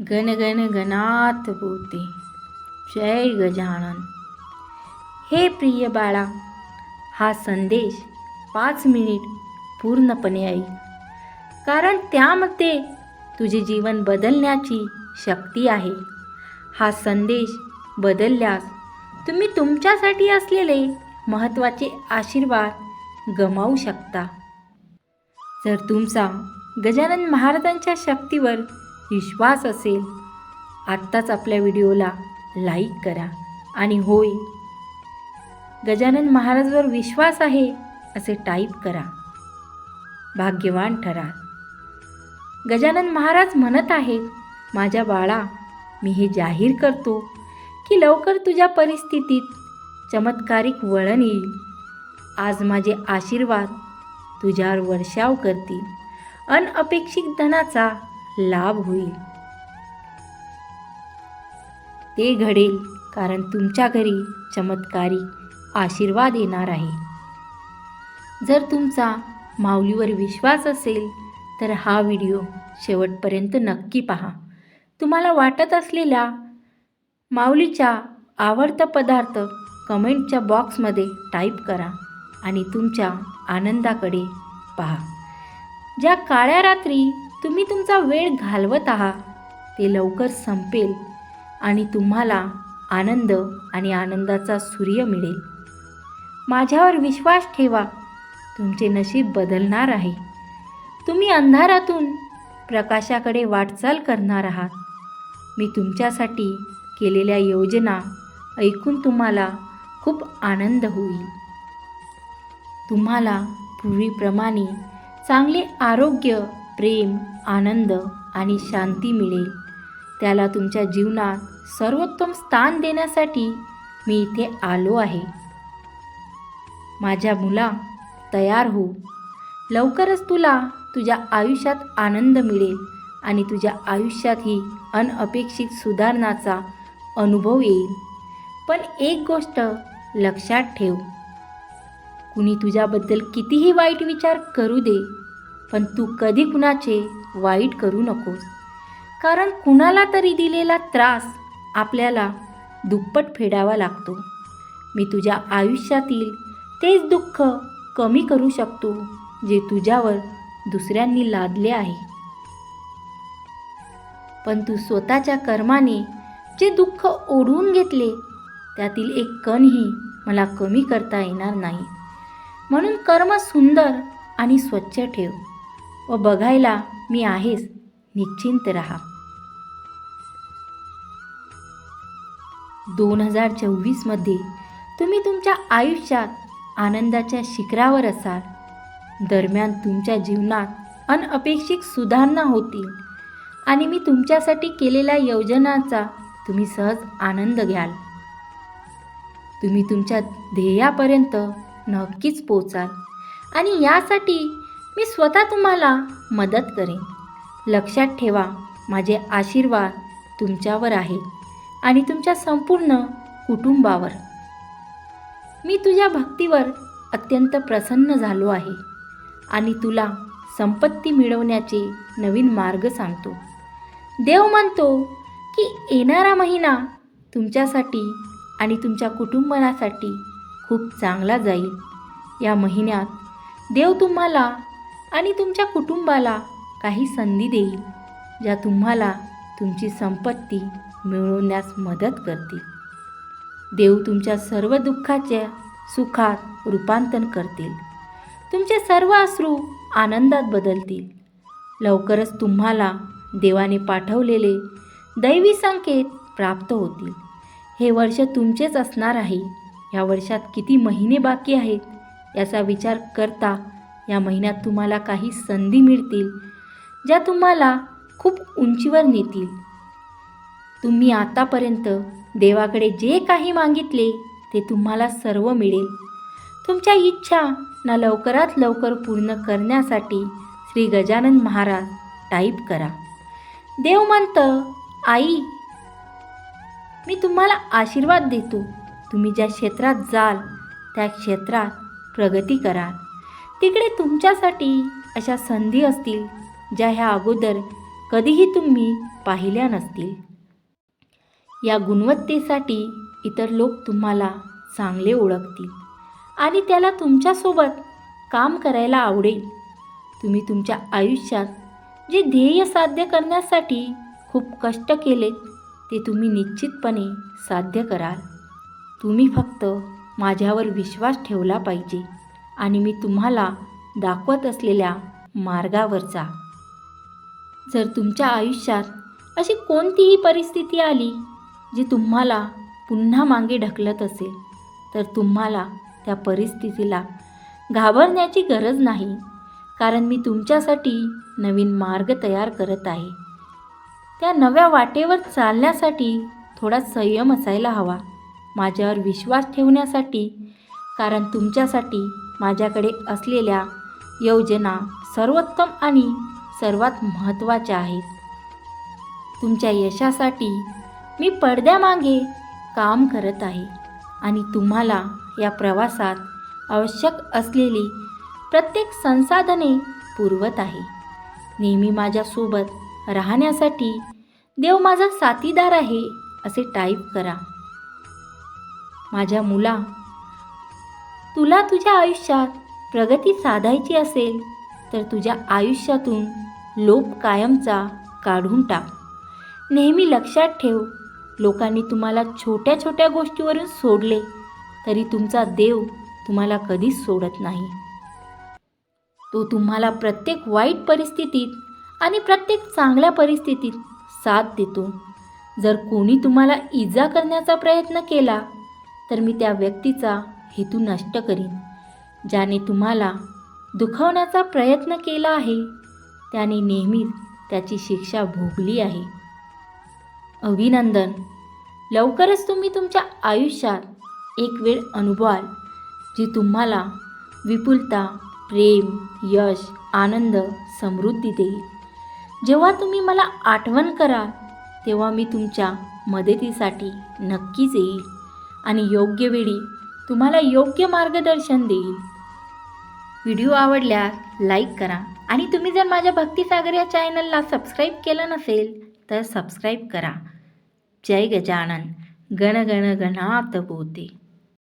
गण गण गणात बोते जय गजानन. हे प्रिय बाळा हा संदेश पाच मिनिट पूर्णपणे ऐक. कारण त्यामध्ये तुझे जीवन बदलण्याची शक्ती आहे. हा संदेश बदलल्यास तुम्ही तुमच्यासाठी असलेले महत्त्वाचे आशीर्वाद गमावू शकता. जर तुमचा गजानन महाराजांच्या शक्तीवर विश्वास असेल आत्ताच आपल्या व्हिडिओला लाईक करा आणि होय गजानन महाराजवर विश्वास आहे असे टाईप करा. भाग्यवान ठरा. गजानन महाराज म्हणत आहेत माझ्या बाळा मी हे जाहीर करतो की लवकर तुझ्या परिस्थितीत चमत्कारिक वळण येईल. आज माझे आशीर्वाद तुझ्यावर वर्षाव करतील. अनअपेक्षित धनाचा लाभ होईल. ते घडेल कारण तुमच्या घरी चमत्कारी आशीर्वाद येणार आहे. जर तुमचा माऊलीवर विश्वास असेल तर हा व्हिडिओ शेवटपर्यंत नक्की पहा. तुम्हाला वाटत असलेल्या माऊलीच्या आवडता पदार्थ कमेंटच्या बॉक्समध्ये टाईप करा आणि तुमच्या आनंदाकडे पहा. ज्या काळ्या रात्री तुम्ही तुमचा वेळ घालवत आहात. ते लवकर संपेल आणि तुम्हाला आनंद आणि आनंदाचा सूर्य मिळेल. माझ्यावर विश्वास ठेवा. तुमचे नशीब बदलणार आहे. तुम्ही अंधारातून प्रकाशाकडे वाटचाल करणार आहात. मी तुमच्यासाठी केलेल्या योजना ऐकून तुम्हाला खूप आनंद होईल. तुम्हाला पूर्वीप्रमाणे चांगले आरोग्य प्रेम आनंद आणि शांती मिळेल. त्याला तुमच्या जीवनात सर्वोत्तम स्थान देण्यासाठी मी इथे आलो आहे. माझ्या मुला तयार हो. लवकरच तुला तुझ्या आयुष्यात आनंद मिळेल आणि तुझ्या आयुष्यातही अनअपेक्षित सुधारणाचा अनुभव येईल. पण एक गोष्ट लक्षात ठेव. कुणी तुझ्याबद्दल कितीही वाईट विचार करू दे पण तू कधी कुणाचे वाईट करू नकोस. कारण कुणाला तरी दिलेला त्रास आपल्याला दुप्पट फेडावा लागतो. मी तुझ्या आयुष्यातील तेच दुःख कमी करू शकतो जे तुझ्यावर दुसऱ्यांनी लादले आहे. पण तू स्वतःच्या कर्माने जे दुःख ओढवून घेतले त्यातील एक कणही मला कमी करता येणार नाही. म्हणून कर्म सुंदर आणि स्वच्छ ठेव. व बघायला मी आहेस निश्चिंत रहा. दोन हजार चोवीसमध्ये तुम्ही तुमच्या आयुष्यात आनंदाच्या शिखरावर असाल. दरम्यान तुमच्या जीवनात अनअपेक्षित सुधारणा होतील आणि मी तुमच्यासाठी केलेल्या योजनांचा तुम्ही सहज आनंद घ्याल. तुम्ही तुमच्या ध्येयापर्यंत नक्कीच पोचाल आणि यासाठी मी स्वतः तुम्हाला मदत करेन. लक्षात ठेवा माझे आशीर्वाद तुमच्यावर आहे आणि तुमच्या संपूर्ण कुटुंबावर. मी तुझ्या भक्तीवर अत्यंत प्रसन्न झालो आहे आणि तुला संपत्ती मिळवण्याचे नवीन मार्ग सांगतो. देव म्हणतो की येणारा महिना तुमच्यासाठी आणि तुमच्या कुटुंबासाठी खूप चांगला जाईल. या महिन्यात देव तुम्हाला आणि तुमच्या कुटुंबाला काही संधी देईल ज्या तुम्हाला तुमची संपत्ती मिळवण्यास मदत करतील. देव तुमच्या सर्व दुःखाच्या सुखात रूपांतर करतील. तुमचे सर्व अश्रू आनंदात बदलतील. लवकरच तुम्हाला देवाने पाठवलेले दैवी संकेत प्राप्त होतील. हे वर्ष तुमचेच असणार आहे. या वर्षात किती महिने बाकी आहेत याचा विचार करता या महिन्यात तुम्हाला काही संधी मिळतील ज्या तुम्हाला खूप उंचीवर नेतील. तुम्ही आतापर्यंत देवाकडे जे काही मागितले ते तुम्हाला सर्व मिळेल. तुमच्या इच्छा ना लवकरात लवकर पूर्ण करण्यासाठी श्री गजानन महाराज टाईप करा. देव म्हणतं आई मी तुम्हाला आशीर्वाद देतो. तुम्ही ज्या क्षेत्रात जाल त्या क्षेत्रात प्रगती कराल. तिकडे तुमच्यासाठी अशा संधी असतील ज्या ह्या अगोदर कधीही तुम्ही पाहिल्या नसतील. या गुणवत्तेसाठी इतर लोक तुम्हाला चांगले ओळखतील आणि त्याला तुमच्यासोबत काम करायला आवडेल. तुम्ही तुमच्या आयुष्यात जे ध्येय साध्य करण्यासाठी खूप कष्ट केलेत ते तुम्ही निश्चितपणे साध्य कराल. तुम्ही फक्त माझ्यावर विश्वास ठेवला पाहिजे. आणि मी तुम्हाला दाखवत असलेल्या मार्गावरचा. जर तुमच्या आयुष्यात अशी कोणतीही परिस्थिती आली जी तुम्हाला पुन्हा मागे ढकलत असेल तर तुम्हाला त्या परिस्थितीला घाबरण्याची गरज नाही कारण मी तुमच्यासाठी नवीन मार्ग तयार करत आहे. त्या नव्या वाटेवर चालण्यासाठी थोडा संयम असायला हवा माझ्यावर विश्वास ठेवण्यासाठी कारण तुमच्यासाठी माझ्याकडे असलेल्या योजना सर्वोत्तम आणि सर्वात महत्त्वाच्या आहेत. तुमच्या यशासाठी मी पडद्यामागे काम करत आहे आणि तुम्हाला या प्रवासात आवश्यक असलेली प्रत्येक संसाधने पुरवत आहे. नेहमी माझ्यासोबत राहण्यासाठी देव माझा साथीदार आहे असे टाईप करा. माझ्या मुला तुला तुझ्या आयुष्यात प्रगती साधायची असेल तर तुझ्या आयुष्यातून लोप कायमचा काढून टाक. नेहमी लक्षात ठेव लोकांनी तुम्हाला छोट्या छोट्या गोष्टीवरून सोडले तरी तुमचा देव तुम्हाला कधीच सोडत नाही. तो तुम्हाला प्रत्येक वाईट परिस्थितीत आणि प्रत्येक चांगल्या परिस्थितीत साथ देतो. जर कोणी तुम्हाला इजा करण्याचा प्रयत्न केला तर मी त्या व्यक्तीचा हेतू नष्ट करीन. ज्याने तुम्हाला दुखवण्याचा प्रयत्न केला आहे त्याने नेहमीच त्याची शिक्षा भोगली आहे. अभिनंदन. लवकरच तुम्ही तुमच्या आयुष्यात एक वेळ अनुभवाल जी तुम्हाला विपुलता प्रेम यश आनंद समृद्धी देईल. जेव्हा तुम्ही मला आठवण कराल तेव्हा मी तुमच्या मदतीसाठी नक्कीच येईल आणि योग्य वेळी तुम्हाला योग्य मार्गदर्शन देईल व्हिडिओ आवडल्यास लाईक करा आणि तुम्ही जर माझ्या भक्तीसागर या चॅनलला सबस्क्राईब केलं नसेल तर सबस्क्राईब करा. जय गजानन. गण गण गणात बोते